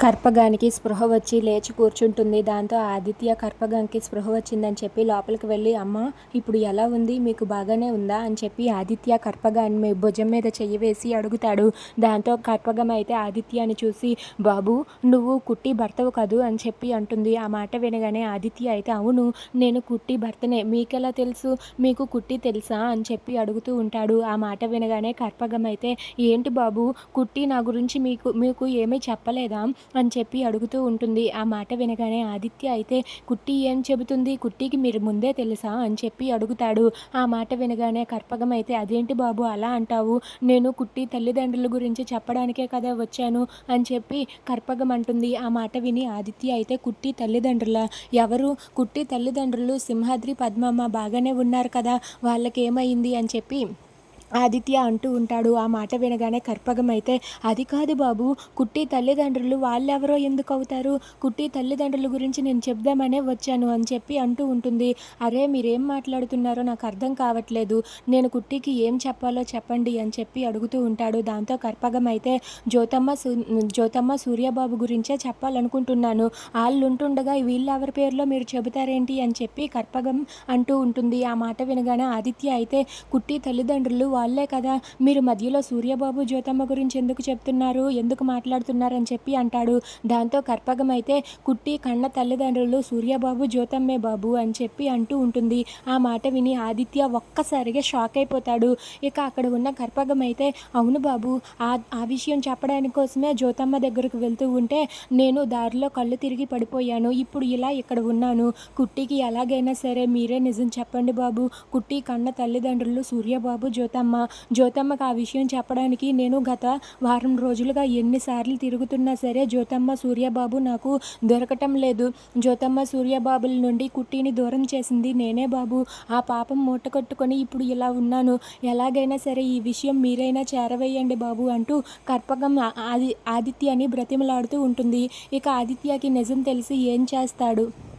కర్పగానికి స్పృహ వచ్చి లేచి కూర్చుంటుంది. దాంతో ఆదిత్య కర్పగానికి స్పృహ వచ్చిందని చెప్పి లోపలికి వెళ్ళి అమ్మ ఇప్పుడు ఎలా ఉంది? మీకు బాగానే ఉందా? అని చెప్పి ఆదిత్య కర్పగాని భుజం మీద చెయ్యి వేసి అడుగుతాడు. దాంతో కర్పగం అయితే ఆదిత్యాని చూసి బాబు నువ్వు కుట్టి భర్తవు కదూ? అని చెప్పి అంటుంది. ఆ మాట వినగానే ఆదిత్య అయితే అవును నేను కుట్టి భర్తనే. మీకెలా తెలుసు? మీకు కుట్టి తెలుసా? అని చెప్పి అడుగుతూ ఉంటాడు. ఆ మాట వినగానే కర్పగం అయితే ఏంటి బాబు కుట్టి నా గురించి మీకు మీకు ఏమీ చెప్పలేదా? అని చెప్పి అడుగుతూ ఉంటుంది. ఆ మాట వినగానే ఆదిత్య అయితే కుట్టి ఏం చెబుతుంది? కుట్టికి మీరు ముందే తెలుసా? అని చెప్పి అడుగుతాడు. ఆ మాట వినగానే కర్పగం అయితే అదేంటి బాబు అలా అంటావు? నేను కుట్టి తల్లిదండ్రుల గురించి చెప్పడానికే కదా వచ్చాను అని చెప్పి కర్పగం అంటుంది. ఆ మాట విని ఆదిత్య అయితే కుట్టి తల్లిదండ్రుల? ఎవరు? కుట్టి తల్లిదండ్రులు సింహాద్రి పద్మమ్మ బాగానే ఉన్నారు కదా? వాళ్ళకేమైంది? అని చెప్పి ఆదిత్య అంటూ ఉంటాడు ఆ మాట వినగానే కర్పగం అయితే అది కాదు బాబు కుట్టి తల్లిదండ్రులు వాళ్ళెవరో ఎందుకు అవుతారు? కుట్టి తల్లిదండ్రుల గురించి నేను చెప్దామనే వచ్చాను అని చెప్పి అంటూ ఉంటుంది. అరే మీరేం మాట్లాడుతున్నారో నాకు అర్థం కావట్లేదు. నేను కుట్టికి ఏం చెప్పాలో చెప్పండి అని చెప్పి అడుగుతూ ఉంటాడు. దాంతో కర్పగం అయితే జ్యోతమ్మ సూ జ్యోతమ్మ సూర్యబాబు గురించే చెప్పాలనుకుంటున్నాను. వాళ్ళు ఉంటుండగా వీళ్ళెవరి పేరులో మీరు చెబుతారేంటి అని చెప్పి కర్పగం అంటూ ఉంటుంది. ఆ మాట వినగానే ఆదిత్య అయితే కుట్టి తల్లిదండ్రులు వాళ్ళే కదా. మీరు మధ్యలో సూర్యబాబు జ్యోతమ్మ గురించి ఎందుకు చెప్తున్నారు? ఎందుకు మాట్లాడుతున్నారని చెప్పి అంటాడు. దాంతో కర్పగం అయితే కుట్టి కన్న తల్లిదండ్రులు సూర్యబాబు జ్యోతమ్మే బాబు అని చెప్పి అంటూ ఉంటుంది. ఆ మాట విని ఆదిత్య ఒక్కసారిగా షాక్ అయిపోతాడు. ఇక అక్కడ ఉన్న కర్పగం అయితే అవును బాబు ఆ ఆ విషయం చెప్పడానికి కోసమే జ్యోతమ్మ దగ్గరకు వెళ్తూ ఉంటే నేను దారిలో కళ్ళు తిరిగి పడిపోయాను. ఇప్పుడు ఇలా ఇక్కడ ఉన్నాను. కుట్టికి ఎలాగైనా సరే మీరే నిజం చెప్పండి బాబు. కుట్టి కన్న తల్లిదండ్రులు సూర్యబాబు జ్యోతమ్మ జ్యోతమ్మకు ఆ విషయం చెప్పడానికి నేను గత వారం రోజులుగా ఎన్నిసార్లు తిరుగుతున్నా సరే జ్యోతమ్మ సూర్యబాబు నాకు దొరకటం లేదు. జ్యోతమ్మ సూర్యబాబుల నుండి కుట్టిని దూరం చేసింది నేనే బాబు. ఆ పాపం మూట కట్టుకొని ఇప్పుడు ఇలా ఉన్నాను. ఎలాగైనా సరే ఈ విషయం మీరైనా చేరవేయండి బాబు అంటూ కర్పకం ఆది ఆదిత్యని బ్రతిమలాడుతూ ఉంటుంది. ఇక ఆదిత్యకి నిజం తెలిసి ఏం చేస్తాడు?